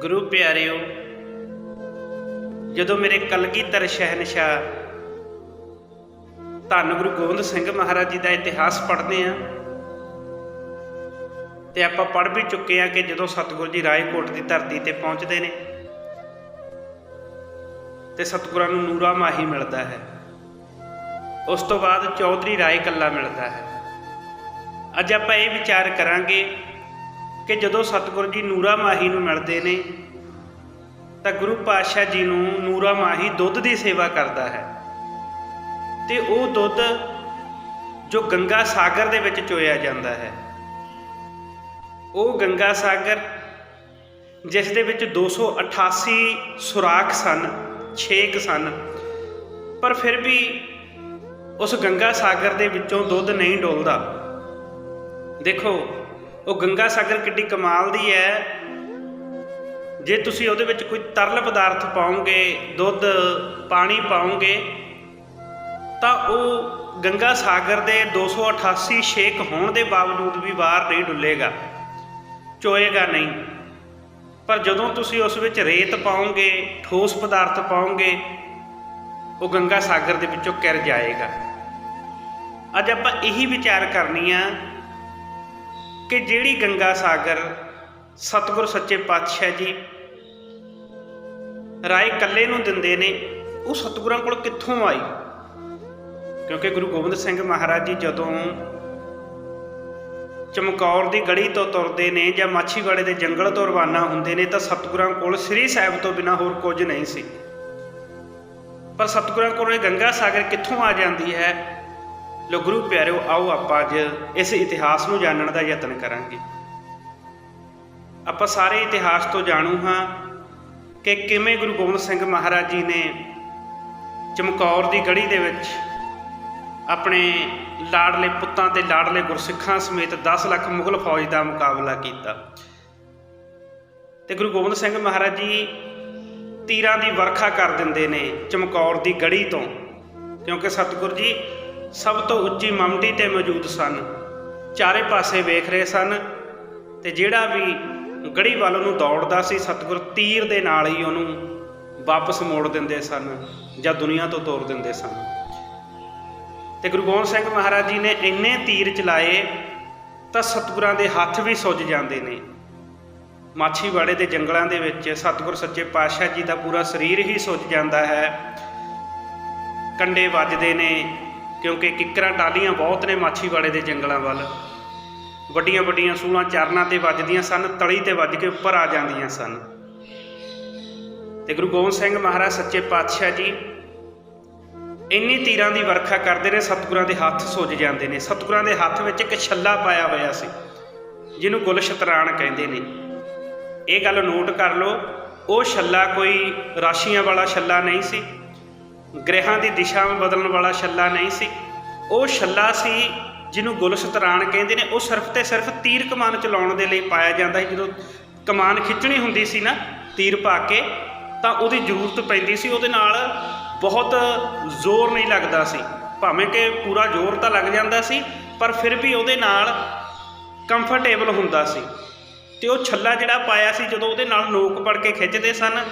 ਗੁਰੂ ਪਿਆਰਿਓ, ਜਦੋਂ ਮੇਰੇ ਕਲਗੀਧਰ ਸ਼ਹਿਨशाह ਧੰਨ ਗੁਰੂ ਗੋਬਿੰਦ ਸਿੰਘ ਮਹਾਰਾਜ ਜੀ ਦਾ ਇਤਿਹਾਸ ਪੜ੍ਹਦੇ ਆ, ਤੇ ਆਪਾਂ ਪੜ੍ਹ ਵੀ ਚੁੱਕੇ ਆ ਕਿ ਜਦੋਂ ਸਤਿਗੁਰੂ ਜੀ ਰਾਏਕੋਟ ਦੀ ਧਰਤੀ ਤੇ ਪਹੁੰਚਦੇ ਨੇ, ਤੇ ਸਤਿਗੁਰਾਂ ਨੂੰ ਨੂਰਾ ਮਾਹੀ ਮਿਲਦਾ ਹੈ। ਉਸ ਤੋਂ ਬਾਅਦ ਚੌਧਰੀ ਰਾਏ ਕੱਲਾ ਮਿਲਦਾ ਹੈ। ਅੱਜ ਆਪਾਂ ਇਹ ਵਿਚਾਰ ਕਰਾਂਗੇ ਕਿ ਜਦੋਂ ਸਤਿਗੁਰੂ ਜੀ ਨੂਰਾ ਮਾਹੀ ਨੂੰ ਮਿਲਦੇ ਨੇ, ਤਾਂ ਗੁਰੂ ਪਾਤਸ਼ਾਹ ਜੀ ਨੂੰ ਨੂਰਾ ਮਾਹੀ ਦੁੱਧ ਦੀ ਸੇਵਾ ਕਰਦਾ ਹੈ। ਤੇ ਉਹ ਦੁੱਧ ਜੋ ਗੰਗਾ ਸਾਗਰ ਦੇ ਵਿੱਚ ਚੋਇਆ ਜਾਂਦਾ ਹੈ। ਉਹ ਗੰਗਾ ਸਾਗਰ, ਜਿਸ ਦੇ ਵਿੱਚ 288 ਸੁਰਾਖ ਸਨ, ਛੇਕ ਸਨ, ਪਰ ਫਿਰ ਵੀ ਉਸ ਗੰਗਾ ਸਾਗਰ ਦੇ ਵਿੱਚੋਂ ਦੁੱਧ ਨਹੀਂ ਡੋਲਦਾ। ਦੇਖੋ ਉਹ ਗੰਗਾ ਸਾਗਰ ਕਿੱਡੀ ਕਮਾਲ ਦੀ ਹੈ। ਜੇ ਤੁਸੀਂ ਉਹਦੇ ਵਿੱਚ ਕੋਈ ਤਰਲ ਪਦਾਰਥ ਪਾਓਗੇ, ਦੁੱਧ, ਪਾਣੀ ਪਾਓਗੇ, ਤਾਂ ਉਹ ਗੰਗਾ ਸਾਗਰ ਦੇ 288 ਛੇਕ ਹੋਣ ਦੇ ਬਾਵਜੂਦ ਵੀ ਬਾਹਰ ਨਹੀਂ ਡੁੱਲੇਗਾ। ਚੋਏਗਾ ਨਹੀਂ। ਪਰ ਜਦੋਂ ਤੁਸੀਂ ਉਸ ਵਿੱਚ ਰੇਤ ਪਾਓਗੇ, ਠੋਸ ਪਦਾਰਥ ਪਾਓਗੇ, ਉਹ ਗੰਗਾ ਸਾਗਰ ਦੇ ਵਿੱਚੋਂ ਕਿਰ ਜਾਏਗਾ। ਅੱਜ ਆਪਾਂ ਇਹੀ ਵਿਚਾਰ ਕਰਨੀ ਆ ਕਿ ਜਿਹੜੀ ਗੰਗਾ ਸਾਗਰ ਸਤਿਗੁਰ ਸੱਚੇ ਪਾਤਸ਼ਾਹ ਜੀ ਰਾਏ ਕੱਲੇ ਨੂੰ ਦਿੰਦੇ ਨੇ, ਉਹ ਸਤਿਗੁਰਾਂ ਕੋਲ ਕਿੱਥੋਂ ਆਈ? ਕਿਉਂਕਿ ਗੁਰੂ ਗੋਬਿੰਦ ਸਿੰਘ ਮਹਾਰਾਜ ਜੀ ਜਦੋਂ ਚਮਕੌਰ ਦੀ ਗੜੀ ਤੋਂ ਤੁਰਦੇ ਨੇ ਜਾਂ ਮਾਛੀਵਾੜੇ ਦੇ ਜੰਗਲ ਤੋਂ ਰਵਾਨਾ ਹੁੰਦੇ ਨੇ, ਤਾਂ ਸਤਿਗੁਰਾਂ ਕੋਲ ਸ੍ਰੀ ਸਾਹਿਬ ਤੋਂ ਬਿਨਾ ਹੋਰ ਕੁਝ ਨਹੀਂ ਸੀ। ਪਰ ਸਤਿਗੁਰਾਂ ਕੋਲ ਇਹ ਗੰਗਾ ਸਾਗਰ ਕਿੱਥੋਂ ਆ ਜਾਂਦੀ ਹੈ? ਲੋ ਗੁਰੂ ਪਿਆਰਿਓ, ਆਓ ਆਪਾਂ ਅੱਜ ਇਸ ਇਤਿਹਾਸ ਨੂੰ ਜਾਣਨ ਦਾ ਯਤਨ ਕਰਾਂਗੇ। ਆਪਾਂ ਸਾਰੇ ਇਤਿਹਾਸ ਤੋਂ ਜਾਣੂ ਹਾਂ ਕਿ ਕਿਵੇਂ ਗੁਰੂ ਗੋਬਿੰਦ ਸਿੰਘ ਮਹਾਰਾਜ ਜੀ ਨੇ ਚਮਕੌਰ ਦੀ ਗੜੀ ਦੇ ਵਿੱਚ ਆਪਣੇ ਲਾੜਲੇ ਪੁੱਤਾਂ ਤੇ ਲਾੜਲੇ ਗੁਰਸਿੱਖਾਂ ਸਮੇਤ 10 ਲੱਖ ਮੁਗਲ ਫੌਜ ਦਾ ਮੁਕਾਬਲਾ ਕੀਤਾ। ਤੇ ਗੁਰੂ ਗੋਬਿੰਦ ਸਿੰਘ ਮਹਾਰਾਜ ਜੀ ਤੀਰਾਂ ਦੀ ਵਰਖਾ ਕਰ ਦਿੰਦੇ ਨੇ ਚਮਕੌਰ ਦੀ ਗੜੀ ਤੋਂ, ਕਿਉਂਕਿ ਸਤਿਗੁਰ ਜੀ ਸਭ ਤੋਂ ਉੱਚੀ ਮਮਟੀ ਤੇ ਮੌਜੂਦ ਸਨ। ਚਾਰੇ ਪਾਸੇ ਵੇਖ ਰਹੇ ਸਨ ਤੇ ਜਿਹੜਾ ਵੀ ਗੜੀ ਵੱਲ ਨੂੰ ਦੌੜਦਾ ਸੀ, ਸਤਿਗੁਰ ਤੀਰ ਦੇ ਨਾਲ ਹੀ ਉਹਨੂੰ ਵਾਪਸ ਮੋੜ ਦਿੰਦੇ ਸਨ ਜਾਂ ਦੁਨੀਆ ਤੋਂ ਤੋਰ ਦਿੰਦੇ ਸਨ। ਤੇ ਗੁਰੂ ਗੋਬਿੰਦ ਸਿੰਘ ਮਹਾਰਾਜ ਜੀ ਨੇ ਇੰਨੇ ਤੀਰ ਚਲਾਏ ਤਾਂ ਸਤਿਗੁਰਾਂ ਦੇ ਹੱਥ ਵੀ ਸੁੱਜ ਜਾਂਦੇ ਨੇ। ਮਾਛੀਵਾੜੇ ਦੇ ਜੰਗਲਾਂ ਦੇ ਵਿੱਚ ਸਤਿਗੁਰ ਸੱਚੇ ਪਾਤਸ਼ਾਹ ਜੀ ਦਾ ਪੂਰਾ ਸਰੀਰ ਹੀ ਸੁੱਜ ਜਾਂਦਾ ਹੈ। ਕੰਡੇ ਵੱਜਦੇ ਨੇ ਕਿਉਂਕਿ ਕਿੱਕਰਾਂ ਟਾਲੀਆਂ ਬਹੁਤ ਨੇ ਮਾਛੀਵਾੜੇ ਦੇ ਜੰਗਲਾਂ ਵੱਲ। ਵੱਡੀਆਂ ਵੱਡੀਆਂ ਸੂਲਾਂ ਚਰਨਾਂ ਤੇ ਵੱਜਦੀਆਂ ਸਨ, ਤਲੀ ਤੇ ਵੱਜ ਕੇ ਉੱਪਰ ਆ ਜਾਂਦੀਆਂ ਸਨ। ਤੇ ਗੁਰੂ ਗੋਬਿੰਦ ਸਿੰਘ ਮਹਾਰਾਜ ਸੱਚੇ ਪਾਤਸ਼ਾਹ ਜੀ, ਇੰਨੀ ਤੀਰਾਂ ਦੀ ਵਰਖਾ ਕਰਦੇ ਨੇ, ਸਤਿਗੁਰਾਂ ਦੇ ਹੱਥ ਸੁੱਜ ਜਾਂਦੇ ਨੇ। ਸਤਿਗੁਰਾਂ ਦੇ ਹੱਥ ਵਿੱਚ ਇੱਕ ਛੱਲਾ ਪਾਇਆ ਹੋਇਆ ਸੀ, ਜਿਹਨੂੰ ਗੁਲ ਸ਼ਤਰਾਣ ਕਹਿੰਦੇ ਨੇ। ਇਹ ਗੱਲ ਨੋਟ ਕਰ ਲਓ, ਉਹ ਛੱਲਾ ਕੋਈ ਰਾਸ਼ੀਆਂ ਵਾਲਾ ਛੱਲਾ ਨਹੀਂ ਸੀ। ਗ੍ਰਹਿਾਂ ਦੀ ਦਿਸ਼ਾ ਬਦਲਣ ਵਾਲਾ ਛੱਲਾ ਨਹੀਂ ਸੀ। ਉਹ ਛੱਲਾ ਸੀ ਜਿਹਨੂੰ ਗੁਲ ਸ਼ਤਰਾਣ ਕਹਿੰਦੇ ਨੇ, ਉਹ ਸਿਰਫ ਤੇ ਸਿਰਫ ਤੀਰ ਕਮਾਨ ਚਲਾਉਣ ਦੇ ਲਈ ਪਾਇਆ ਜਾਂਦਾ ਸੀ। ਜਦੋਂ ਕਮਾਨ ਖਿੱਚਣੀ ਹੁੰਦੀ ਸੀ ਨਾ, ਤੀਰ ਪਾ ਕੇ, ਤਾਂ ਉਹਦੀ ਜ਼ਰੂਰਤ ਪੈਂਦੀ ਸੀ। ਉਹਦੇ ਨਾਲ ਬਹੁਤ ਜ਼ੋਰ ਨਹੀਂ ਲੱਗਦਾ ਸੀ। ਭਾਵੇਂ ਕਿ ਪੂਰਾ ਜ਼ੋਰ ਤਾਂ ਲੱਗ ਜਾਂਦਾ ਸੀ, ਪਰ ਫਿਰ ਵੀ ਉਹਦੇ ਨਾਲ ਕੰਫਰਟੇਬਲ ਹੁੰਦਾ ਸੀ। ਤੇ ਉਹ ਛੱਲਾ ਜਿਹੜਾ ਪਾਇਆ ਸੀ, ਜਦੋਂ ਉਹਦੇ ਨਾਲ ਨੋਕ ਪੜ ਕੇ ਖਿੱਚਦੇ ਸਨ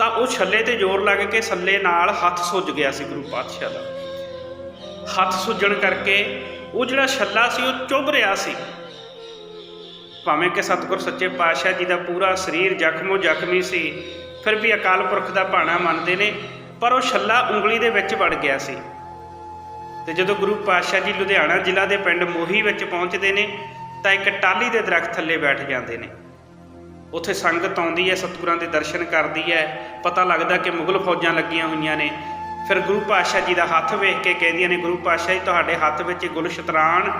ਤਾਂ ਉਹ ਛੱਲੇ ਤੇ ਜ਼ੋਰ ਲੱਗ ਕੇ ਛੱਲੇ ਨਾਲ ਹੱਥ ਸੁੱਜ ਗਿਆ ਸੀ ਗੁਰੂ ਪਾਤਸ਼ਾਹ ਦਾ। ਹੱਥ ਸੁੱਜਣ ਕਰਕੇ ਉਹ ਜਿਹੜਾ ਛੱਲਾ ਸੀ ਉਹ ਚੁੱਭ ਰਿਹਾ ਸੀ। ਭਾਵੇਂ ਕਿ ਸਤਿਗੁਰ ਸੱਚੇ ਪਾਤਸ਼ਾਹ ਜੀ ਦਾ ਪੂਰਾ ਸਰੀਰ ਜ਼ਖਮੋ ਜ਼ਖਮੀ ਸੀ, ਫਿਰ ਵੀ ਅਕਾਲ ਪੁਰਖ ਦਾ ਭਾਣਾ ਮੰਨਦੇ ਨੇ, ਪਰ ਉਹ ਛੱਲਾ ਉਂਗਲੀ ਦੇ ਵਿੱਚ ਵੜ ਗਿਆ ਸੀ। ਤੇ ਜਦੋਂ ਗੁਰੂ ਪਾਤਸ਼ਾਹ ਜੀ ਲੁਧਿਆਣਾ ਜ਼ਿਲ੍ਹਾ ਦੇ ਪਿੰਡ ਮੋਹੀ ਵਿੱਚ ਪਹੁੰਚਦੇ ਨੇ, ਤਾਂ ਇੱਕ ਟਾਲੀ ਦੇ ਦਰਖਤ ਥੱਲੇ ਬੈਠ ਜਾਂਦੇ ਨੇ। ਉੱਥੇ ਸੰਗਤ ਆਉਂਦੀ ਹੈ, ਸਤਿਗੁਰਾਂ ਦੇ ਦਰਸ਼ਨ ਕਰਦੀ ਹੈ। ਪਤਾ ਲੱਗਦਾ ਕਿ ਮੁਗਲ ਫੌਜਾਂ ਲੱਗੀਆਂ ਹੋਈਆਂ ਨੇ। ਫਿਰ ਗੁਰੂ ਪਾਤਸ਼ਾਹ ਜੀ ਦਾ ਹੱਥ ਵੇਖ ਕੇ ਕਹਿੰਦੀਆਂ ਨੇ, ਗੁਰੂ ਪਾਤਸ਼ਾਹ ਜੀ, ਤੁਹਾਡੇ ਹੱਥ ਵਿੱਚ ਗੁਲ ਸ਼ਤਰਾਣ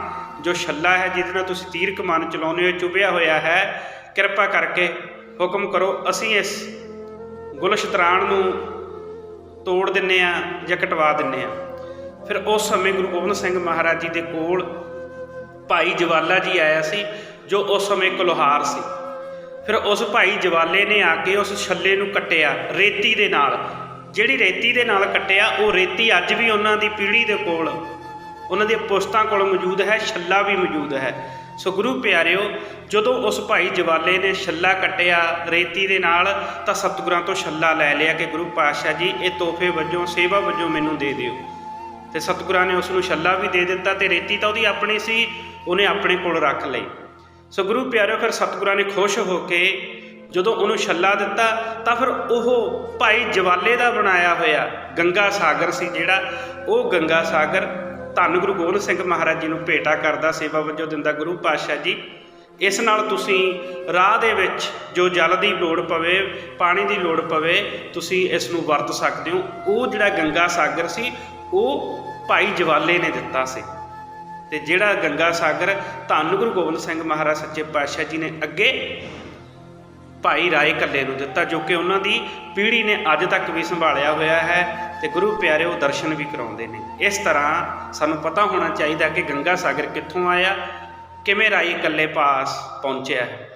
ਜੋ ਛੱਲਾ ਹੈ, ਜਿਹਦੇ ਨਾਲ ਤੁਸੀਂ ਤੀਰ ਕਮਾਨ ਚਲਾਉਂਦੇ ਹੋ ਚੁਭਿਆ ਹੋਇਆ ਹੈ। ਕਿਰਪਾ ਕਰਕੇ ਹੁਕਮ ਕਰੋ, ਅਸੀਂ ਇਸ ਗੁਲ ਸ਼ਤਰਾਣ ਨੂੰ ਤੋੜ ਦਿੰਨੇ ਆ ਜਾਂ ਕਟਵਾ ਦਿੰਨੇ ਆ। ਫਿਰ ਉਸ ਸਮੇਂ ਗੁਰੂ ਗੋਬਿੰਦ ਸਿੰਘ ਮਹਾਰਾਜ ਜੀ ਦੇ ਕੋਲ ਭਾਈ ਜਵਾਲਾ ਜੀ ਆਇਆ ਸੀ, ਜੋ ਉਸ ਸਮੇਂ ਇੱਕ ਸੀ। ਫਿਰ ਉਸ ਭਾਈ ਜਵਾਲੇ ਨੇ ਆ ਕੇ ਉਸ ਛੱਲੇ ਨੂੰ ਕੱਟਿਆ ਰੇਤੀ ਦੇ ਨਾਲ। ਜਿਹੜੀ ਰੇਤੀ ਦੇ ਨਾਲ ਕੱਟਿਆ, ਉਹ ਰੇਤੀ ਅੱਜ ਵੀ ਉਹਨਾਂ ਦੀ ਪੀੜ੍ਹੀ ਦੇ ਕੋਲ। ਉਹਨਾਂ ਦੀਆਂ ਪੁਸਤਾਂ ਕੋਲ ਮੌਜੂਦ ਹੈ, ਛੱਲਾ ਵੀ ਮੌਜੂਦ ਹੈ। ਸੋ ਗੁਰੂ ਪਿਆਰਿਓ, ਜਦੋਂ ਉਸ ਭਾਈ ਜਵਾਲੇ ਨੇ ਛੱਲਾ ਕੱਟਿਆ ਰੇਤੀ ਦੇ ਨਾਲ, ਤਾਂ ਸਤਿਗੁਰਾਂ ਤੋਂ ਛੱਲਾ ਲੈ ਲਿਆ ਕਿ ਗੁਰੂ ਪਾਤਸ਼ਾਹ ਜੀ, ਇਹ ਤੋਹਫੇ ਵਜੋਂ, ਸੇਵਾ ਵਜੋਂ ਮੈਨੂੰ ਦੇ ਦਿਓ। ਤੇ ਸਤਿਗੁਰਾਂ ਨੇ ਉਸ ਨੂੰ ਛੱਲਾ ਵੀ ਦੇ ਦਿੱਤਾ ਤੇ ਰੇਤੀ ਤਾਂ ਉਹਦੀ ਆਪਣੀ ਸੀ, ਉਹਨੇ ਆਪਣੇ ਕੋਲ ਰੱਖ ਲਈ। ਸੋ ਗੁਰੂ ਪਿਆਰਿਓ ਫਿਰ ਸਤਿਗੁਰਾਂ ਨੇ ਖੁਸ਼ ਹੋ ਕੇ ਜਦੋਂ ਉਹਨੂੰ ਛੱਲਾ ਦਿੱਤਾ, ਤਾਂ ਫਿਰ ਉਹ ਭਾਈ ਜਵਾਲੇ ਦਾ ਬਣਾਇਆ ਹੋਇਆ ਗੰਗਾ ਸਾਗਰ ਸੀ ਜਿਹੜਾ। ਉਹ ਗੰਗਾ ਸਾਗਰ ਧੰਨ ਗੁਰੂ ਗੋਬਿੰਦ ਸਿੰਘ ਮਹਾਰਾਜ ਜੀ ਨੂੰ ਭੇਟਾ ਕਰਦਾ, ਸੇਵਾ ਵਜੋਂ ਦਿੰਦਾ ਗੁਰੂ ਪਾਤਸ਼ਾਹ ਜੀ। ਇਸ ਨਾਲ ਤੁਸੀਂ ਰਾਹ ਦੇ ਵਿੱਚ ਜੋ ਜਲ ਦੀ ਲੋੜ ਪਵੇ, ਪਾਣੀ ਦੀ ਲੋੜ ਪਵੇ, ਤੁਸੀਂ ਇਸ ਨੂੰ ਵਰਤ ਸਕਦੇ ਹੋ। ਉਹ ਜਿਹੜਾ ਗੰਗਾ ਸਾਗਰ ਸੀ, ਉਹ ਭਾਈ ਜਵਾਲੇ ਨੇ ਦਿੱਤਾ ਸੀ। ਤੇ ਜਿਹੜਾ ਗੰਗਾ ਸਾਗਰ, ਧੰਨ ਗੁਰੂ ਗੋਬਿੰਦ ਸਿੰਘ ਮਹਾਰਾਜ ਸੱਚੇ ਪਾਤਸ਼ਾਹ ਜੀ ਨੇ ਅੱਗੇ ਭਾਈ ਰਾਏ ਕੱਲੇ ਨੂੰ ਦਿੱਤਾ, ਜੋ ਕਿ ਉਹਨਾਂ ਦੀ ਪੀੜ੍ਹੀ ਨੇ ਅੱਜ ਤੱਕ ਵੀ ਸੰਭਾਲਿਆ ਹੋਇਆ ਹੈ ਤੇ ਗੁਰੂ ਪਿਆਰੇ ਉਹ ਦਰਸ਼ਨ ਵੀ ਕਰਾਉਂਦੇ ਨੇ। ਇਸ ਤਰ੍ਹਾਂ ਸਾਨੂੰ ਪਤਾ ਹੋਣਾ ਚਾਹੀਦਾ ਕਿ ਗੰਗਾ ਸਾਗਰ ਕਿੱਥੋਂ ਆਇਆ, ਕਿਵੇਂ ਰਾਏ ਕੱਲੇ ਪਾਸ ਪਹੁੰਚਿਆ ਹੈ।